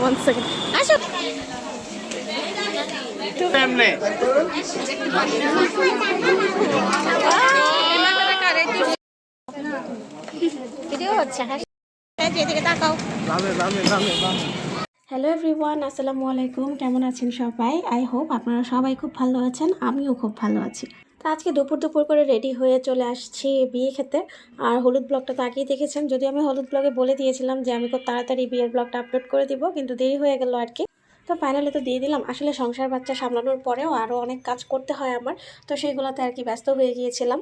One second আসো এমনি video হচ্ছে হ্যালো এভরিওয়ান আসসালামু আলাইকুম। কেমন আছেন সবাই? আই হোপ আপনারা সবাই খুব ভালো আছেন আমিও খুব ভালো আছি। আজকে দুপুর দুপুর করে রেডি হয়ে চলে আসছি বিয়ে খেতে আর হলুদ ব্লগটা তো আগেই দেখেছেন। যদি আমি হলুদ ব্লগে বলে দিয়েছিলাম যে আমি খুব তাড়াতাড়ি বিয়ের ব্লগটা আপলোড করে দিব, কিন্তু দেরি হয়ে গেল আর কি। তো ফাইনালি তো দিয়ে দিলাম। আসলে সংসার বাচ্চা সামলানোর পরেও আরও অনেক কাজ করতে হয় আমার। তো সেইগুলোতে আর কি ব্যস্ত হয়ে গিয়েছিলাম।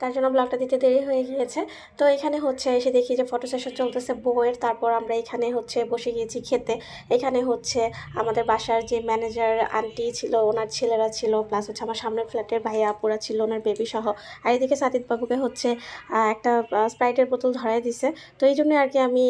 তার জন্য ব্লগটা দিতে দেরি হয়ে গিয়েছে। তো এখানে হচ্ছে এসে দেখি যে ফটো সেশন চলতেছে বউয়ের তারপর আমরা এখানে হচ্ছে বসে গিয়েছি খেতে। এখানে হচ্ছে আমাদের বাসার যে ম্যানেজার আন্টি ছিল, ওনার ছেলেরা ছিল প্লাস হচ্ছে আমার সামনের ফ্ল্যাটের ভাইয়া, আপুরা ছিল, ওনার বেবি সহ। আর এদিকে সাদিদ বাবুকে হচ্ছে একটা স্প্রাইটের বোতল ধরাই দিছে। তো এই জন্য আর কি আমি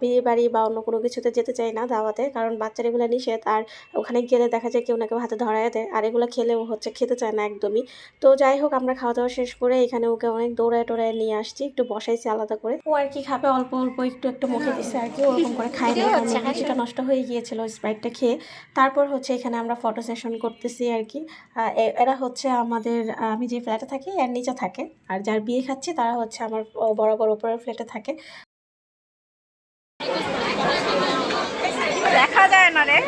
বিয়ে বাড়ি বা অন্য কোনো কিছুতে যেতে চাই না দাওয়াতে। কারণ বাচ্চার এগুলো নিষেধ। আর ওখানে গেলে দেখা যায় কেউ না কেউ হাতে ধরাই দেয়। আর এগুলো খেলেও হচ্ছে খেতে চায় না একদমই। তো যাই হোক, আমরা খাওয়া দাওয়া শেষ করে এখানে ওকে অনেক দৌড়ায় টোড়ায় নিয়ে আসছি একটু বসাইছি আলাদা করে। ও আর কি খাবে অল্প অল্প একটু একটু মুখে দিচ্ছে আর কি ওরকম করে খাই না রুচিটা নষ্ট হয়ে গিয়েছিল স্প্রাইটটা খেয়ে। তারপর হচ্ছে এখানে আমরা ফটো সেশন করতেছি আর কি। এরা হচ্ছে আমাদের আমি যে ফ্ল্যাটে থাকি এর নিচে থাকে। আর যার বিয়ে খাচ্ছি তারা হচ্ছে আমার বরাবর ওপরের ফ্ল্যাটে থাকে। দেখা যায় না রে।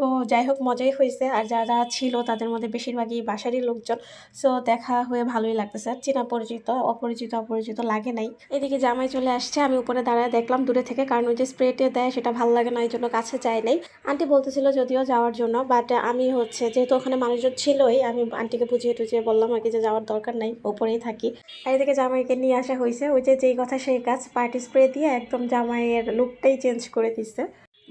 তো যাই হোক, মজাই হয়েছে। আর যারা ছিল, তাদের মধ্যে বেশিরভাগই বাসারই লোকজন। সো দেখা হয়ে ভালোই লাগতেছে। আর চেনা পরিচিত, অপরিচিত অপরিচিত লাগে নাই। এদিকে জামাই চলে আসছে। আমি উপরে দাঁড়ায় দেখলাম দূরে থেকে, কারণ ওই যে স্প্রেটে দেয়, সেটা ভালো লাগে না, এই জন্য কাছে যায় নাই। আন্টি বলতেছিল যদিও যাওয়ার জন্য বাট আমি হচ্ছে, যেহেতু ওখানে মানুষজন ছিলই, আমি আন্টিকে বুঝিয়ে টুঝিয়ে বললাম আর কি যে যাওয়ার দরকার নাই, ওপরেই থাকি। আর এদিকে জামাইকে নিয়ে আসা হয়েছে। ওই যে যেই কথা, সেই কাজ, পার্টি স্প্রে দিয়ে একদম জামাইয়ের লুকটাই চেঞ্জ করে দিচ্ছে।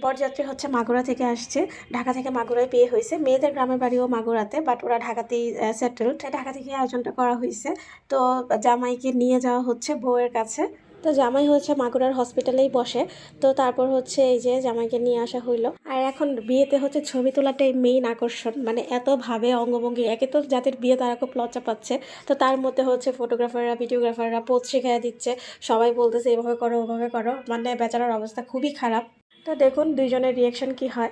বরযাত্রী হচ্ছে মাগুরা থেকে আসছে। ঢাকা থেকে মাগুরায় বিয়ে হয়েছে। মেয়েদের গ্রামের বাড়িও মাগুরাতে বাট ওরা ঢাকাতেই সেটেলড ঢাকা থেকে আয়োজনটা করা হয়েছে। তো জামাইকে নিয়ে যাওয়া হচ্ছে বউয়ের কাছে। তো জামাই হচ্ছে মাগুরার হসপিটালেই বসে। তো তারপর হচ্ছে এই যে জামাইকে নিয়ে আসা হইল। আর এখন বিয়েতে হচ্ছে ছবি তোলাটাই মেইন আকর্ষণ। মানে এত ভাবে অঙ্গভঙ্গি, একে তো যাদের বিয়ে তারা খুব লজ্জা পাচ্ছে। তো তার মধ্যে হচ্ছে ফটোগ্রাফাররা ভিডিওগ্রাফাররা পোজ শিখাইয়া দিচ্ছে। সবাই বলতেছে, এভাবে করো, ওভাবে করো। মানে বেচারার অবস্থা খুবই খারাপ। তো দেখুন দুইজনের রিয়াকশন কি হয়।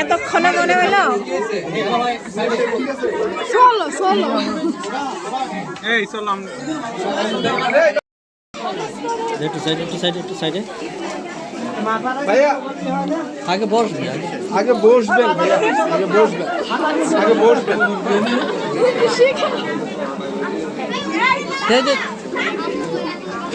এতক্ষণে মনে হলো ষোলো ষোলো এই চললাম একটু সাইডে একটু সাইডে একটু সাইডে। ভাইয়া আগে বসবি আগে। বসবেন ভাইয়া। আগে বসবেন। আগে বসবেন। দে।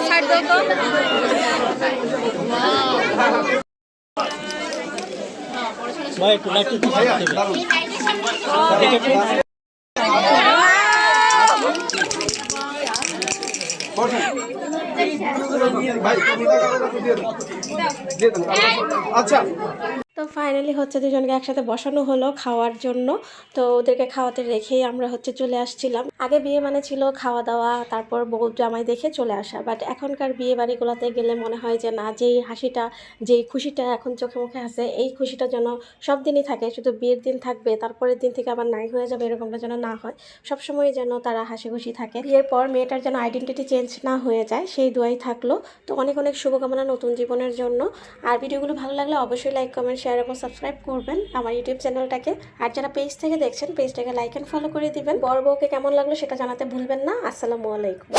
সাইড দাও তো ভাই একটু লাইট একটু ভাই আচ্ছা। তো ফাইনালি হচ্ছে দুজনকে একসাথে বসানো হলো খাওয়ার জন্য। তো ওদেরকে খাওয়াতে রেখেই আমরা হচ্ছে চলে আসছিলাম। আগে বিয়ে মানে ছিল খাওয়া দাওয়া, তারপর বউ জামাই দেখে চলে আসা। বাট এখনকার বিয়ে বাড়িগুলোতে গেলে মনে হয় যে না, যেই হাসিটা, যেই খুশিটা এখন চোখে মুখে আছে, এই খুশিটা যেন সব দিনই থাকে। শুধু বিয়ের দিন থাকবে, তারপরের দিন থেকে আবার নাই হয়ে যাবে, এরকমটা যেন না হয়। সবসময় যেন তারা হাসি খুশি থাকে। বিয়ের পর মেয়েটার যেন আইডেন্টিটি চেঞ্জ না হয়ে যায়, সেই দোয়াই থাকল। তো অনেক অনেক শুভকামনা নতুন জীবনের জন্য। আর ভিডিওগুলো ভালো লাগলে অবশ্যই লাইক কমেন্ট শেয়ার এবং সাবস্ক্রাইব করবেন আমার ইউটিউব চ্যানেলটাকে আর যারা পেজ থেকে দেখছেন পেজটাকে লাইক অ্যান্ড ফলো করে দিবেন। বড় বউকে কেমন লাগল সেটা জানাতে ভুলবেন না। আসসালামু আলাইকুম।